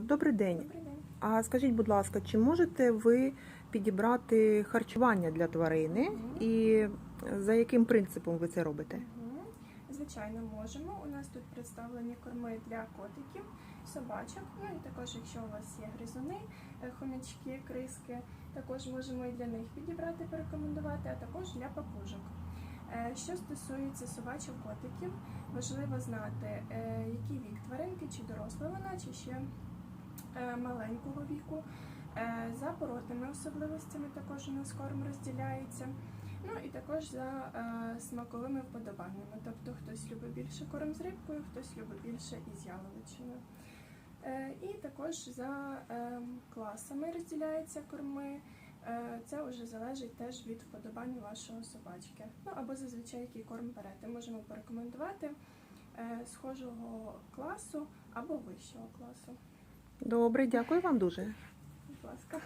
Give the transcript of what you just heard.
Добрий день. Добрий день. А скажіть, будь ласка, чи можете ви підібрати харчування для тварини Мгм. і за яким принципом ви це робите? Мгм. Звичайно, можемо. У нас тут представлені корми для котиків, собачок. Ну і також, якщо у вас є гризуни, е, хомячки, криски, також можемо і для них підібрати, порекомендувати, а також для папужок. Е, Що стосується собачок котиків, важливо знати, е, який вік тваринки, чи доросла вона, чи ще маленького віку. Е, За породними особливостями також у нас корм розділяється. Ну і також за е, смаковими вподобаннями. Тобто хтось любить більше корм з рибкою, хтось любить більше із яловичиною. Е, і також за е, класами розділяються корми. Е, це вже залежить теж від вподобань вашого собачки. Ну або зазвичай який корм берете. Можемо порекомендувати е, схожого класу або вищого класу. Добре, дякую вам дуже. Будь ласка.